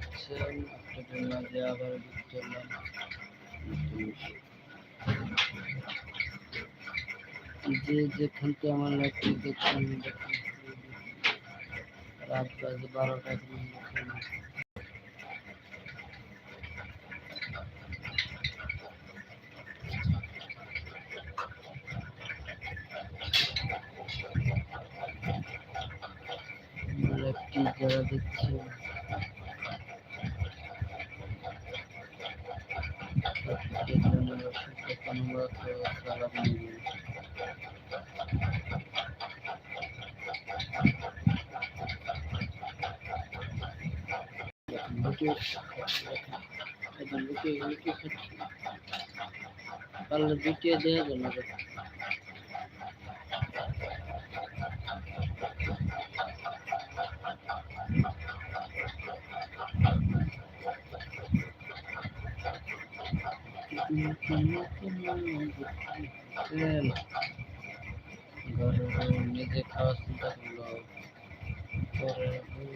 পাচ্ছেন আপনাদের মাঝে আবার যুক্ত হলাম যে যেখান থেকে আমার লাইফটি দেখছেন রাত বাজে বারোটা লাইফটি যারা দেখছে প্রত্যেকের জন্য একদম লুকিয়ে লুকিয়ে খাচ্ছি পারলে লুকিয়ে দেওয়া যায় না ঘরে বউ নিজে খাওয়ার চিন্তা করল ঘরে বউ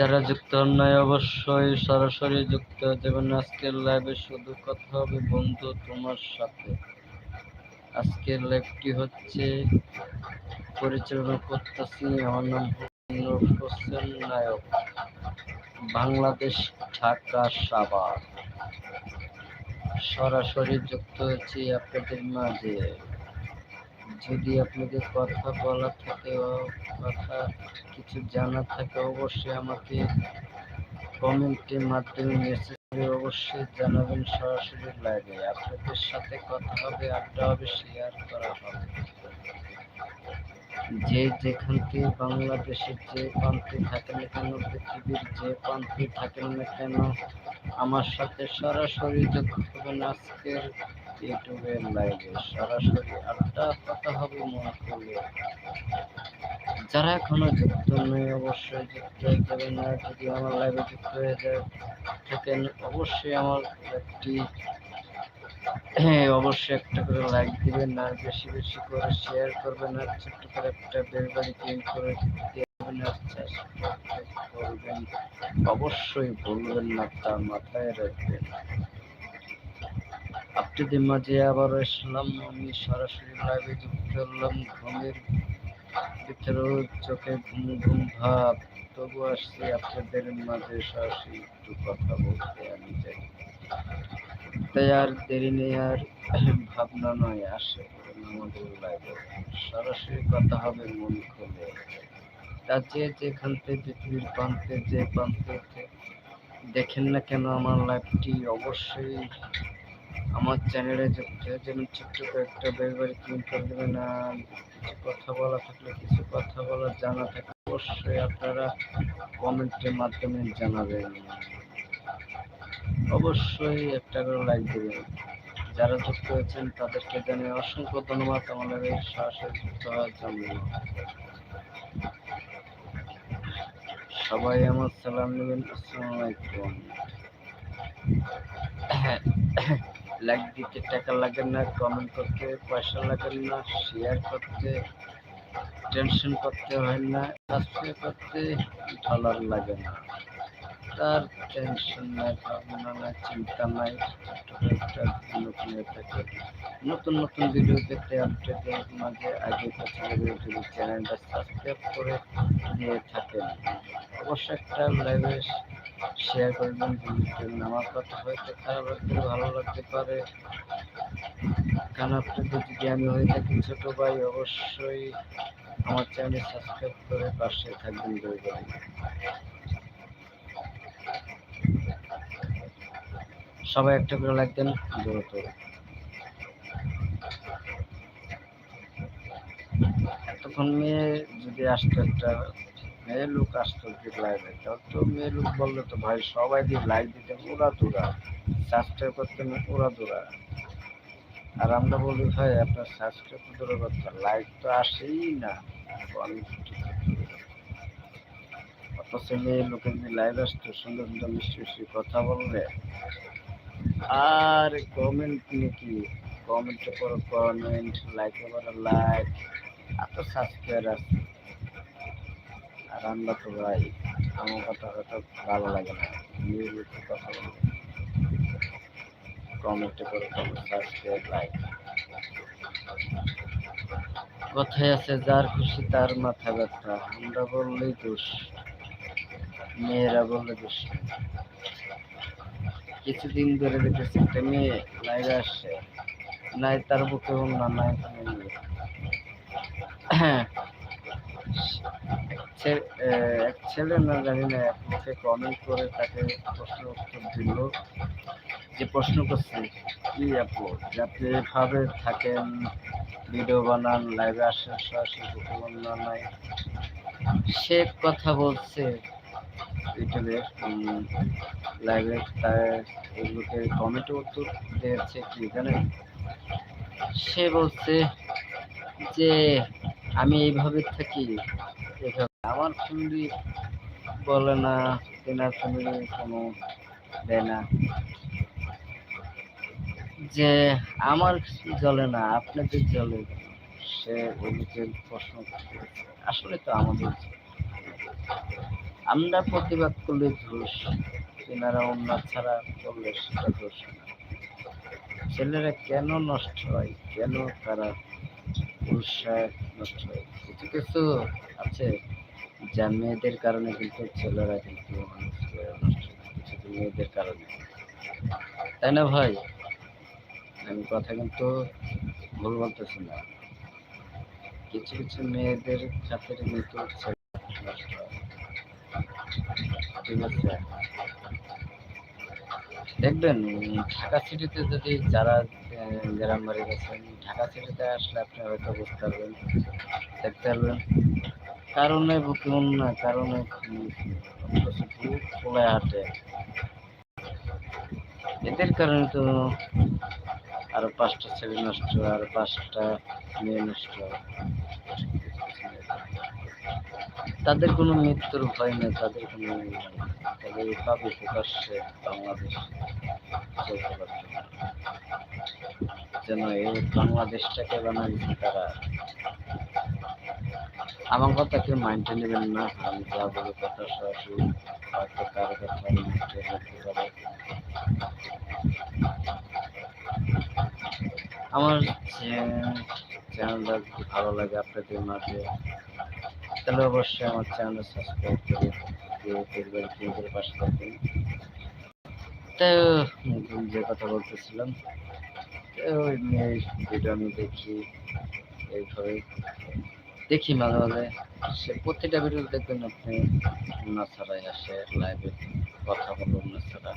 যারা যুক্ত নাই অবশ্যই সরাসরি যুক্ত হয়ে যাবেন। আজকের লাইভে শুধু কথা হবে বন্ধু তোমার সাথে। আজকের লাইভটি হচ্ছে পরিচালনা করতেছি আমার নাম হোসেন নায়ক, বাংলাদেশ, ঢাকা, সাভার। সরাসরি যুক্ত হয়েছি আপনাদের মাঝে। যদি আপনাদের কথা বলা থাকে কথা কিছু জানার থাকে, অবশ্যই আমাকে কমেন্টের মাধ্যমে মেসেজ করে অবশ্যই জানাবেন সরাসরি লাইভে আপনাদের সাথে কথা হবে, আড্ডা হবে শেয়ার করা হবে। যে যেখান থেকে বাংলাদেশের যে প্রান্তে থাকেন না কেন, পৃথিবীর যে প্রান্তে থাকেন না কেন, আমার সাথে সরাসরি যুক্ত হবেন আজকের ইউটিউবের লাইভে সরাসরি আড্ডা কথা হবে মন করলে যারা এখনও যুক্ত নেই অবশ্যই যুক্ত হয়ে যাবেন আর যদি আমার লাইভে যুক্ত হয়ে যায়, থাকেন, অবশ্যই আমার একটি হ্যাঁ অবশ্যই একটা করে লাইক দিবেন আর বেশি বেশি করে শেয়ার করবেন আর ছোট্ট করে একটা বেল বাড়ি ক্লিক করে দেবেন আর করবেন। অবশ্যই ভুলবেন না, তা মাথায় রাখবেন। আপনাদের মাঝে আবার আসলাম আমি সরাসরি লাইভে যুক্ত হলাম, ঘুমের ভিতরেও চোখে ঘুম ঘুম ভাব। তবু আসছি আপনাদের মাঝে সরাসরি একটু কথা বলতে, আমি চাই তাই আর দেরি নেই, আর ভাবনা নয়, আসে আমাদের লাইভে সরাসরি কথা হবে, মন খুলে। তা যে যেখান থেকে পৃথিবীর প্রান্তে, যে প্রান্তে দেখেন না কেন আমার লাইভটি অবশ্যই আমার চ্যানেলে হয়ে যাবেন ছোট্ট একটা বেলবাড়ি ক্লিক করে দেবেন আর কিছু কথা বলা থাকলে কিছু কথা বলা জানা থাকলে অবশ্যই আপনারা কমেন্টের মাধ্যমে জানাবেন অবশ্যই একটা করে লাইক দেবেন যারা যুক্ত হয়েছেন তাদেরকে জানিয়ে অসংখ্য ধন্যবাদ আমাদের এই সরাসরি যুক্ত হওয়ার জন্য সবাই আমার সালাম নেবেন আসসালামু আলাইকুম লাইক দিতে টাকা লাগে না কমেন্ট করতে পয়সা লাগে না শেয়ার করতে টেনশন করতে হয় না সাবস্ক্রাইব করতে ডলার লাগে না। তার টেনশন নাই, ভাবনা নাই, চিন্তা নাই থাকে। নতুন নতুন ভিডিও দেখতে আপডেটের মাঝে আগে যদি চ্যানেলটা সাবস্ক্রাইব করে নিয়ে থাকেন। অবশ্যই একটা লাইভে শেয়ার করবেন আমার কথা হয়তো খারাপ লাগতে ভালো লাগতে পারে। কারণ আপনাদের যদি আমি হয়ে থাকি ছোট ভাই, অবশ্যই আমার চ্যানেল সাবস্ক্রাইব করে পাশে থাকবেন দয়া সবাই একটা করে লাইক দেন দ্রুত এতক্ষণ মেয়ে যদি আসতো একটা মেয়ে লোক আসতো লাইভে তো মেয়ে লোক বলল তো ভাই, সবাই দিয়ে লাইক দিতে ওরা দূরা সাবস্ক্রাইব করতে ওরা দূরা আর আমরা বলি, ভাই, আপনার সাবস্ক্রাইব তো দূরের কথা। লাইক তো আসেই না। কমেন্ট অথচ মেয়ে লোকে যদি লাইভ আসতো, সুন্দর সুন্দর মিষ্টি মিষ্টি কথা বললে। আর কমেন্ট নাকি কমেন্টের পর কমেন্ট লাইকের পর লাইক এত সাবস্ক্রাইব আছে। আমরা তো ভাই, আমার কথা হয়তো ভালো লাগে না। নিয়মিত কথা কমেন্টে করে সাবস্ক্রাইব লাইক কথায় আছে, যার খুশি তার মাথা ব্যথা। আমরা বললেই দোষ, মেয়েরা বললে দোষ। কিছুদিন ধরে দেখেছি একটা মেয়ে লাইভে আসছে। নাই তার বুকে না নাই হ্যাঁ ছে- আহ, এক ছেলে না জানি না মুখে কমেন্ট করে তাকে প্রশ্ন উত্তর দিল। যে প্রশ্ন করছে কি আপু আপনি এভাবে থাকেন ভিডিও বানান লাইভে আসেন সরাসরি বন্যা নাই? সে কথা বলছে। ইউটিউবে লাইভে তার এগুলোকে কমেন্টে উত্তর দিয়েছে কি জানেন? সে বলছে যে আমি এইভাবে থাকি এভাবে আমার ফ্যামিলি বলে না, তেনার ফ্যামিলি কোনো দেয় না। যে আমার জ্বলে না, আপনাদের জ্বলে সে ওদিকে প্রশ্ন আসলে তো আমাদের আমরা প্রতিবাদ করলে দোষ, তেনারা অন্য ছাড়া করলে সেটা দোষ না। ছেলেরা কেন নষ্ট হয়? কেন তারা পুরুষরা নষ্ট হয়? কিছু কিছু আছে। যা মেয়েদের কারণে কিন্তু ছেলেরা কিন্তু মেয়েদের কারণে। তাই না ভাই? আমি কথা কিন্তু ভুল বলতেছি না। কিছু কিছু মেয়েদের খাতিরে কিন্তু ঠিক আছে। দেখবেন, ঢাকা সিটিতে যদি যারা গ্রাম বাড়ি গেছেন ঢাকা সিটিতে আসলে আপনি হয়তো বুঝতে পারবেন, দেখতে পারবেন। কারণে বুকে না, কারণে হাঁটে। এদের কারণে তো আরও পাঁচটা ছেলে নষ্ট, আর পাঁচটা মেয়ে নষ্ট। তাদের কোনো মৃত্যুর ভয় নেই, তাদের কোনো তাদের পাবে প্রকাশ্যে বাংলাদেশ। যেন এই বাংলাদেশটাকে বানাইছে তারা। আমার কথা কেউ মাইন্ডে নেবেন না আমি যা বলে কথা সরাসরি হয়তো কারও কথা আমার চ্যানেলটা ভালো লাগে আপনাদের মাঝে, তাহলে অবশ্যই আমার চ্যানেল সাবস্ক্রাইব করে পরিবার কেন্দ্রের পাশে থাকবেন। তো যে কথা বলতেছিলাম, তো ভিডিও আমি দেখি এইভাবে দেখি মাঝে মাঝে প্রত্যেকটা ভিডিও দেখবেন আপনি, না ছাড়াই আসে লাইভে কথা বলুন না ছাড়া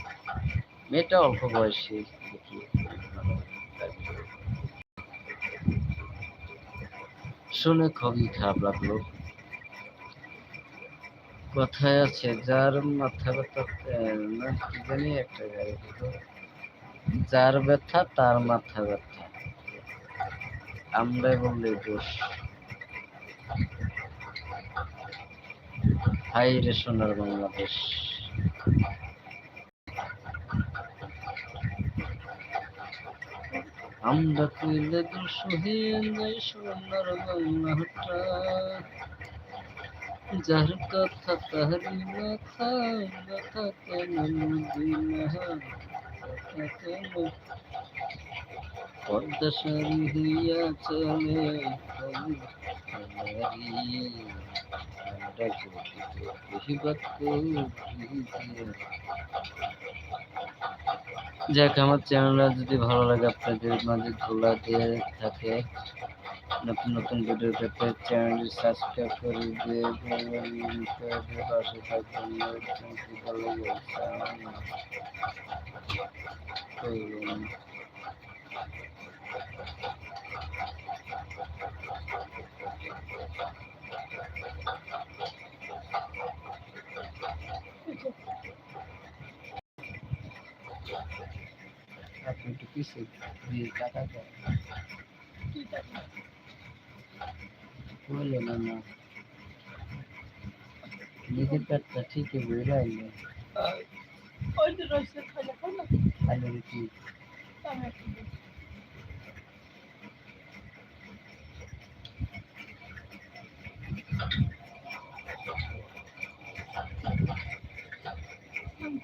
মেয়েটা অল্প বয়সী, দেখি। শুনে খুবই খারাপ লাগল কথায় আছে, যার মাথা ব্যথা না, কি জানি একটা গাড়ি। যার ব্যথা, তার মাথা ব্যথা আমরাই বললে দোষ হাই রে সোনার বাংলাদেশ। আমরা হয়ে যাই সোনার বাংলাটা। যার কথা তাহারি মাথা ব্যথা কেন পদ্মা হইয়া চলে যাক, আমার চ্যানেলটা যদি ভালো লাগে আপনাদের মাঝে ধুলা দিয়ে থাকে, নতুন নতুন ভিডিও পেতে চ্যানেলটি সাবস্ক্রাইব করে দিয়ে পাশে থাকবেন ভালো করবেন আপনি একটু পিছিয়ে দিচ্ছে দিয়ে টাকা দেয় ঠিক আছে বলল না না নিজের পেটটা ঠিকই বেড়ে আইলো ওই যে রয়েছে খাইলে খাই না আলু রুটি আমি একটু দিই। আমি তো বুঝা দিতে ডিম ভাজি খেলাম না ডিম খেলাম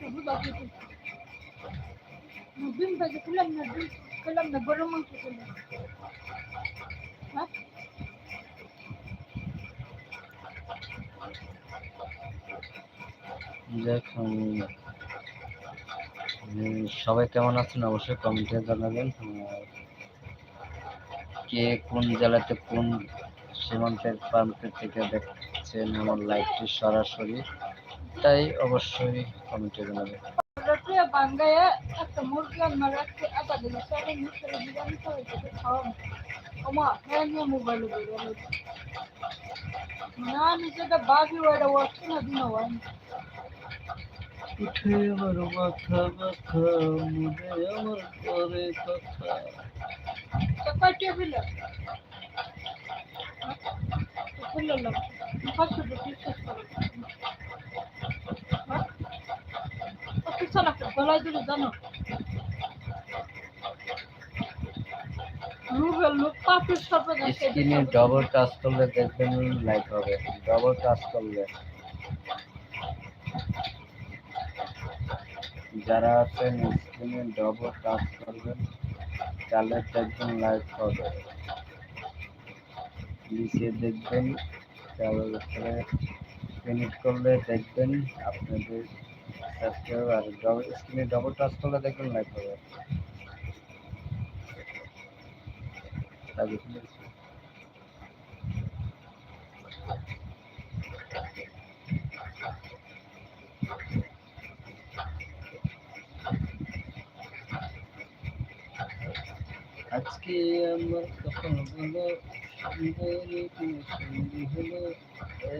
খেলাম হ্যাঁ দেখুন উম, সবাই কেমন আছেন? অবশ্যই কমেন্টে জানাবেন। কে কোন জেলাতে কোন সীমান্তের প্রান্ত থেকে দেখছেন আমার লাইভটি সরাসরি। তাই অবশ্যই কমেন্টে জানাবেন রোটে বাঙ্গায় একটা মুরগি আমার রাখতে আটা দিলে সেটা মুখে বিরিয়ানি করে খেতে খাওয়া ওমা হ্যাঁ নিয়ে মোবাইলে না নিজেটা বাবি ওটা ওয়াচ্ছে না দিন ওয়ান উঠে আমার মাথা ব্যথা মনে আমার পরে কথা। তো কয় টেবিল খুললাম পাঁচশো বিশ্বাস করো কিছু না গলায় দিলে জানো রুবেল লোক পাপের সাথে স্ক্রিনে ডবল টাচ করলে দেখবেন লাইক হবে। ডবল টাচ করলে। যারা আছেন, স্ক্রিনে ডবল টাচ করবেন, তাহলে দেখবেন লাইক হবে। নিচে দেখবেন উপরে ক্লিক করলে দেখবেন আপনাদের স্ক্রিনে ডবল টাচ করলে দেখবেন হবে। তাহলে আজকে আমার কখন হলো? সুন্দরী হলো আর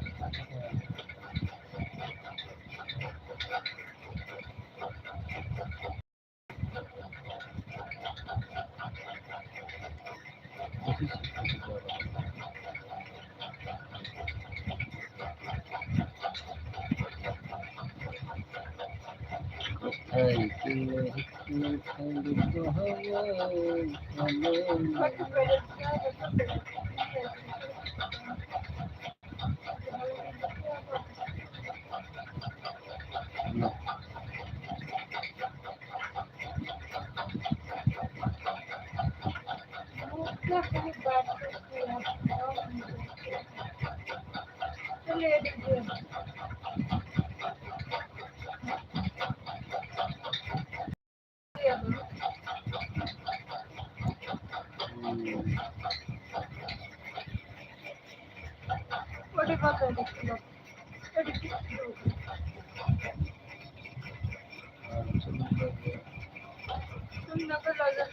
হাওয়া ওটা কথা দেখছিল ওটা কি তুমি না তো লাগে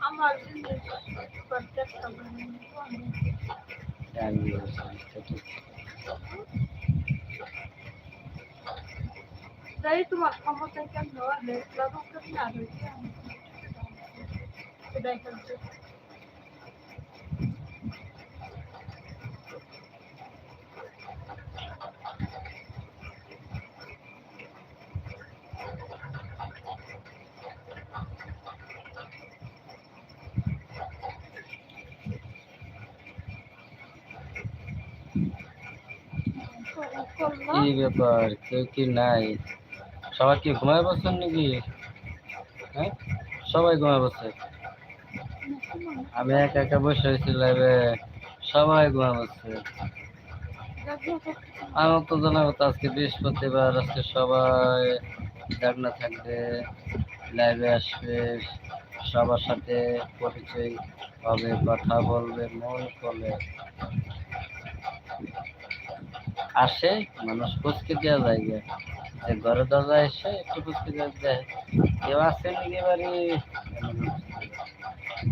আমার জিনিস প্রত্যেকটা তাই তোমার ক্ষমতা কেন হলে লাভক না হয়েছে সেটাই করছে কি ব্যাপার? কেউ কি নাই? সবাই কি ঘুমায় বসছেন নাকি? হ্যাঁ? সবাই ঘুমায় বসছে আমি একা একা বসে হয়েছি লাইভে সবাই ঘুমায় বসছে আমার তো জানা কথা আজকে বৃহস্পতিবার, আজকে সবাই জাগনা থাকবে লাইভে আসবে। সবার সাথে পরিচয় হবে, কথা বলবে, মন করলে আসে, মানুষ পুচকে দেওয়া যায় গে। যে ঘরে দরজা এসে একটু পুচকে দেওয়া যায়। কেউ আসে নাকি বাড়ি?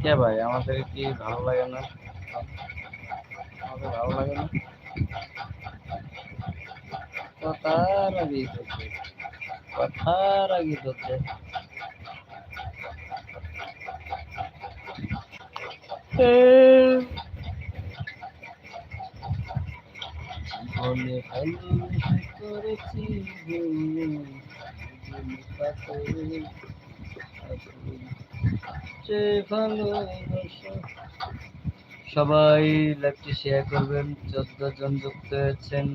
কে ভাই? আমাদের কি ভালো লাগে না? আমাদের ভালো লাগে না? ধরছে জীবনে ভালোবেসে করেছি সবাই লাইভটি শেয়ার করবেন চোদ্দ জন যুক্ত হয়েছেন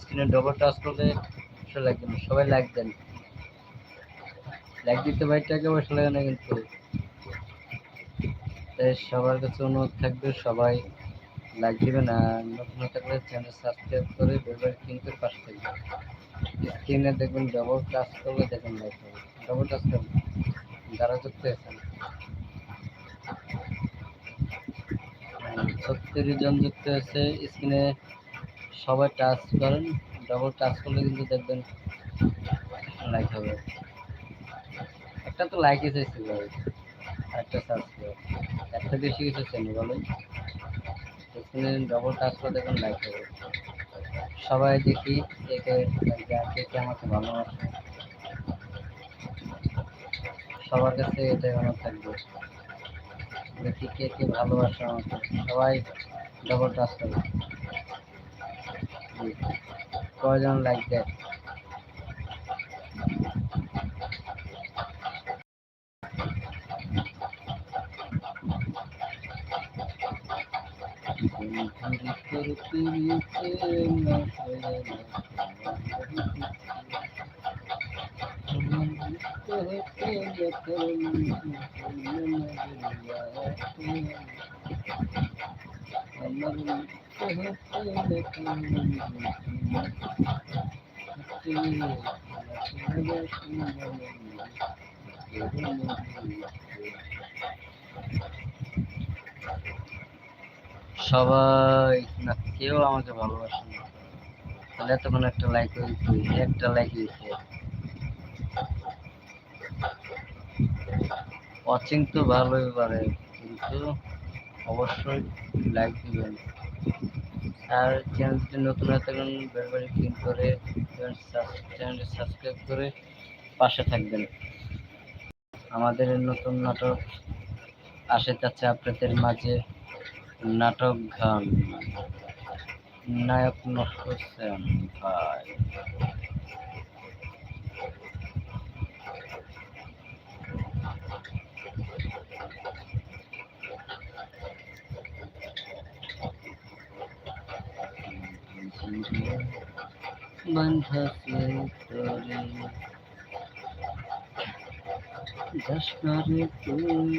স্ক্রিনে ডবল টাচ করলে লাইক দেন, সবাই লাইক দেন। লাইক দিতে ভাই টাকা পয়সা লাগে না কিন্তু। সবার কাছে অনুরোধ থাকবে, সবাই লাইক দিবেন আর নতুন থাকলে চ্যানেল সাবস্ক্রাইব করে বেলবেল কিন্তু পাশে স্ক্রিনে দেখবেন ডবল টাচ করলে হবে। ডবল টাচ করবেন যারা যুক্ত হয়েছেন ছত্রিশ জন যুক্ত আছে স্ক্রিনে সবাই টাচ করেন। ডবল টাচ করলে কিন্তু দেখবেন লাইক হবে। একটা তো লাইক এসেছে ভাই একটা সাবস্ক্রাইব একটা বেশি কিছু চেনি বলেন? স্ক্রিনে ডবল টাচ করে দেখুন লাইক হবে সবাই দেখি কে কে কে আমাকে ভালোবাসে। সবার কাছে এটাই আমার থাকবে। দেখি কে কে ভালোবাসে আমাকে। সবাই ডবল টাচ করে কয়জন লাইক দেয়? বন্ধুরি তোর সবাই, না, কেউ আমাকে ভালোবাসে না। তাহলে এতক্ষণ একটা লাইক একটা লাইক দিয়েছে ওয়াচিং তো ভালোই পারে, কিন্তু অবশ্যই লাইক দিবেন। আর চ্যানেলটি নতুন হয়ে থাকুন বেলবাড়ি ক্লিক করে চ্যানেলটি সাবস্ক্রাইব করে পাশে থাকবেন। আমাদের নতুন নাটক আসে যাচ্ছে আপনাদের মাঝে। নাটক গান। নায়ক নটসেন ভাই। বন্ধা তোরে। দশ তুই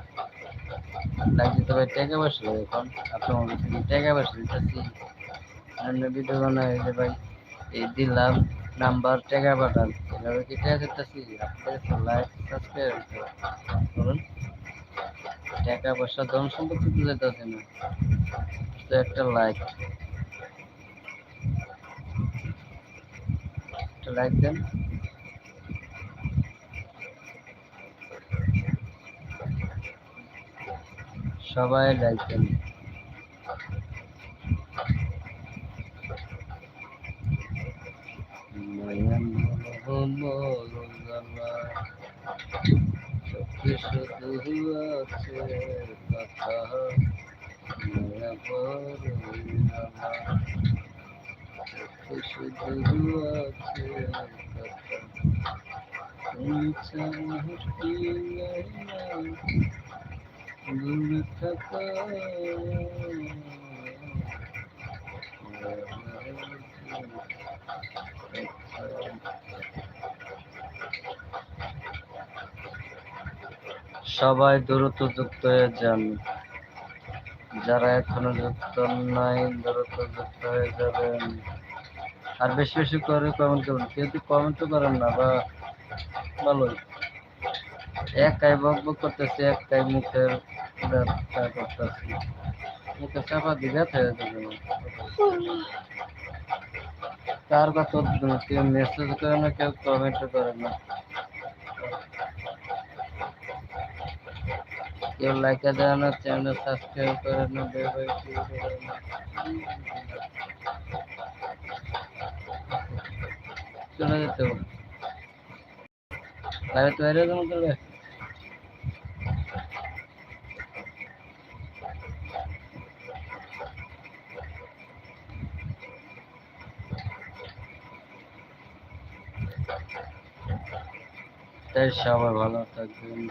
লাইক দিতে ভাই টাকা এখন আপনার টাকা পয়সা দিতেছি ভিডিও বানাই যে ভাই এই দিলাম নাম্বার টাকা পাঠান এভাবে কি টাকা দিতেছি আপনাদের লাইক সাবস্ক্রাইব করুন টাকা পয়সা ধন সম্পত্তি যেতেছে না তো একটা লাইক একটা লাইক দেন সবাই লাইক দেন শুধু সবাই দ্রুত যুক্ত হয়ে যান। যারা এখনও যুক্ত নাই, দ্রুত যুক্ত হয়ে যাবেন। আর বেশি বেশি করে কমেন্ট করবেন কেউ যদি কমেন্ট করেন না, বা ভালোই। একাই বক বক করতেছে, একাই মুখের ব্যবসা করতেছি হয়ে কথা কেউ মেসেজ করে না কেউ কমেন্ট করে না কেউ লাইক দেয় না চ্যানেল না বেল করে না চলে যেতে হবে বাইরে তো বাইরে যেমন করবে তাই সবাই ভালো থাকবেন,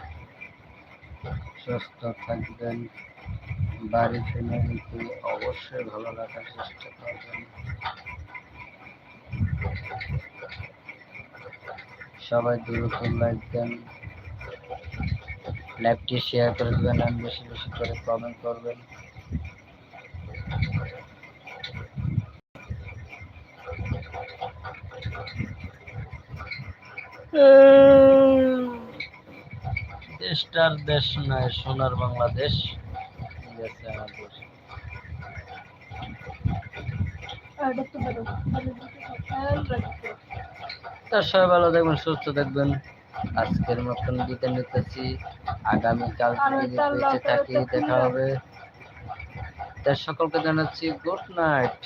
সুস্থ থাকবেন, বাড়ি ফ্যামিলিকে অবশ্যই ভালো রাখার চেষ্টা করবেন। সবাই দ্রুত লাইক দেন লাইভটি শেয়ার করে দেবেন আর বেশি বেশি করে কমেন্ট করবেন। দেশটার দেশ নয় সোনার বাংলাদেশ। গেছে আমাদের তার সবাই ভালো থাকবেন সুস্থ থাকবেন। আজকের মতন বিদায় নিতেছি। আগামীকাল বেঁচে থাকি দেখা হবে। তার সকলকে জানাচ্ছি গুড নাইট